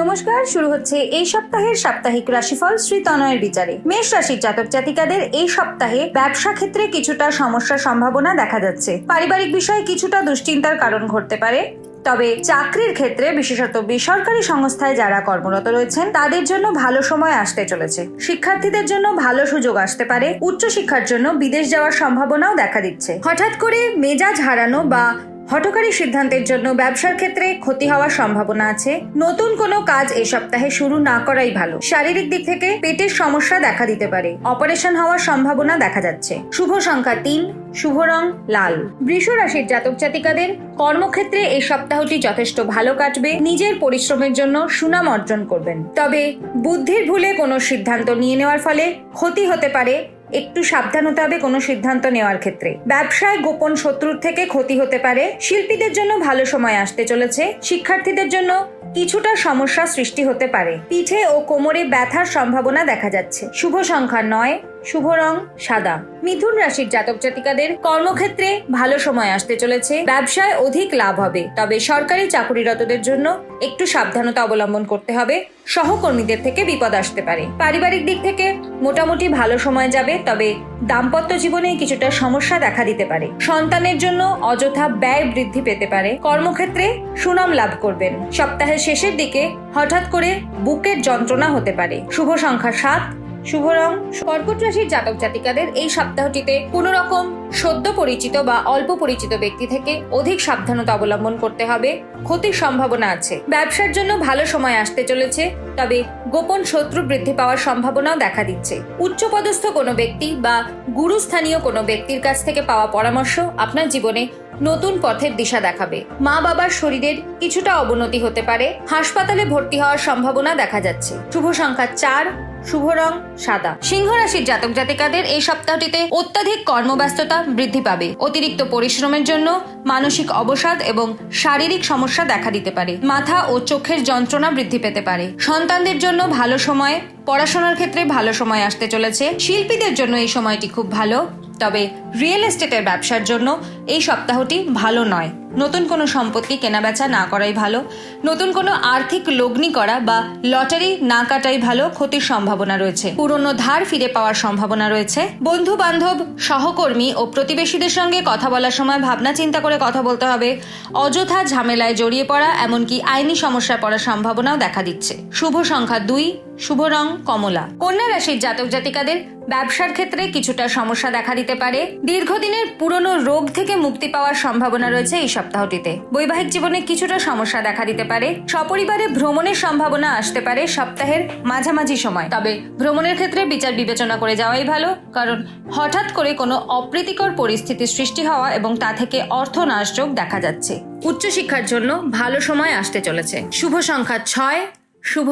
নমস্কার, শুরু হচ্ছে এই সপ্তাহের সাপ্তাহিক রাশিফল শ্রী তনয়ের বিচারে। মেষ রাশির জাতক জাতিকাদের এই সপ্তাহে ব্যবসা ক্ষেত্রে কিছুটা সমস্যার সম্ভাবনা দেখা যাচ্ছে। পারিবারিক বিষয়ে কিছুটা দুশ্চিন্তার কারণ ঘটতে পারে। তবে চাকরির ক্ষেত্রে, বিশেষত বেসরকারি সংস্থায় যারা কর্মরত রয়েছেন, তাদের জন্য ভালো সময় আসতে চলেছে। শিক্ষার্থীদের জন্য ভালো সুযোগ আসতে পারে। উচ্চশিক্ষার জন্য বিদেশ যাওয়ার সম্ভাবনাও দেখা দিচ্ছে। হঠাৎ করে মেজাজ হারানো বা হঠকারী সিদ্ধান্তের জন্য ব্যবসার ক্ষেত্রে ক্ষতি হওয়ার সম্ভাবনা আছে। নতুন কোনো কাজ এই সপ্তাহে শুরু না করাই ভালো। শারীরিক দিক থেকে পেটের সমস্যা দেখা দিতে পারে। অপারেশন হওয়ার সম্ভাবনা দেখা যাচ্ছে। শুভ সংখ্যা তিন, শুভ রং লাল। বৃষ রাশির জাতক জাতিকাদের কর্মক্ষেত্রে এই সপ্তাহটি যথেষ্ট ভালো কাটবে। নিজের পরিশ্রমের জন্য সুনাম অর্জন করবেন। তবে বুদ্ধির ভুলে কোনো সিদ্ধান্ত নিয়ে নেওয়ার ফলে ক্ষতি হতে পারে একটু সাবধান হতে হবে কোনো সিদ্ধান্ত নেওয়ার ক্ষেত্রে। ব্যবসায় গোপন শত্রুর থেকে ক্ষতি হতে পারে। শিল্পীদের জন্য ভালো সময় আসতে চলেছে। শিক্ষার্থীদের জন্য কিছুটা সমস্যা সৃষ্টি হতে পারে। পিঠে ও কোমরে ব্যথার সম্ভাবনা দেখা যাচ্ছে। শুভ সংখ্যা নয়। শুভ রং সাদা। মিথুন রাশির জাতক জাতিকাদের কর্মক্ষেত্রে ভালো সময় আসতে চলেছে। ব্যবসায় অধিক লাভ হবে, তবে সরকারি চাকুরিরতদের জন্য একটু সাবধানতা অবলম্বন করতে হবে। সহকর্মীদের থেকে বিপদ আসতে পারে। পারিবারিক দিক থেকে মোটামুটি ভালো সময় যাবে, তবে দাম্পত্য জীবনে কিছুটা সমস্যা দেখা দিতে পারে। সন্তানের জন্য অযথা ব্যয় বৃদ্ধি পেতে পারে। কর্মক্ষেত্রে সুনাম লাভ করবেন। সপ্তাহের শেষের দিকে হঠাৎ করে বুকের যন্ত্রণা হতে পারে। শুভ সংখ্যা সাত শুভ রং। কর্কট রাশির জাতক জাতিকাদের এই সপ্তাহটিতে কোনো রকম সদ্য পরিচিত বা অল্প পরিচিত ব্যক্তি থেকে অধিক সাবধানতা অবলম্বন করতে হবে। ক্ষতির সম্ভাবনা আছে। ব্যবসার জন্য ভালো সময় আসতে চলেছে, তবে গোপন শত্রু বৃদ্ধি পাওয়ার সম্ভাবনাও দেখা দিচ্ছে। উচ্চপদস্থ কোনো ব্যক্তি বা গুরুস্থানীয় কোনো ব্যক্তির কাছ থেকে পাওয়া পরামর্শ আপনার জীবনে নতুন পথের দিশা দেখাবে। মা বাবার শরীরের কিছুটা অবনতি হতে পারে। হাসপাতালে ভর্তি হওয়ার সম্ভাবনা দেখা যাচ্ছে। শুভ সংখ্যা চার শুভ রং সাদা। সিংহ রাশির জাতক জাতিকাদের এই সপ্তাহটিতে অত্যাধিক কর্মব্যস্ততা বৃদ্ধি পাবে। অতিরিক্ত পরিশ্রমের জন্য মানসিক অবসাদ এবং শারীরিক সমস্যা দেখা দিতে পারে। মাথা ও চোখের যন্ত্রণা বৃদ্ধি পেতে পারে। সন্তানদের জন্য ভালো সময়, পড়াশোনার ক্ষেত্রে ভালো সময় আসতে চলেছে। শিল্পীদের জন্য এই সময়টি খুব ভালো। তবে রিয়েল এস্টেটের ব্যবসার জন্য এই সপ্তাহটি ভালো নয়। নতুন কোনো সম্পত্তি কেনাবেচা না করাই ভালো, নতুন কোনো আর্থিক লগ্নি করা বা লটারি না কাটাই ভালো ক্ষতির সম্ভাবনা রয়েছে। পুরনো ধার ফিরে পাওয়ার সম্ভাবনা রয়েছে। বন্ধু বান্ধব সহকর্মী ও প্রতিবেশীদের সঙ্গে কথা বলার সময় ভাবনা চিন্তা করে কথা বলতে হবে। অযথা ঝামেলায় জড়িয়ে পড়া, এমনকি আইনি সমস্যায় পড়ার সম্ভাবনাও দেখা দিচ্ছে। শুভ সংখ্যা দুই শুভ রং কমলা। কন্যা রাশির জাতক জাতিকাদের ব্যবসার ক্ষেত্রে কিছুটা সমস্যা দেখা দিতে পারে। দীর্ঘদিনের পুরনো রোগ থেকে মুক্তি পাওয়ার সম্ভাবনা রয়েছে এই সপ্তাহটিতে। বৈবাহিক জীবনে কিছুটা সমস্যা দেখা দিতে পারে। সপরিবারে ভ্রমণের সম্ভাবনা আসতে পারে সপ্তাহের মাঝামাঝি সময়। তবে ভ্রমণের ক্ষেত্রে বিচার বিবেচনা করে যাওয়াই ভালো, কারণ হঠাৎ করে কোনো অপ্রীতিকর পরিস্থিতি সৃষ্টি হওয়া এবং তা থেকে অর্থ নাশযোগ দেখা যাচ্ছে। উচ্চশিক্ষার জন্য ভালো সময় আসতে চলেছে। শুভ সংখ্যা ছয়, শুভ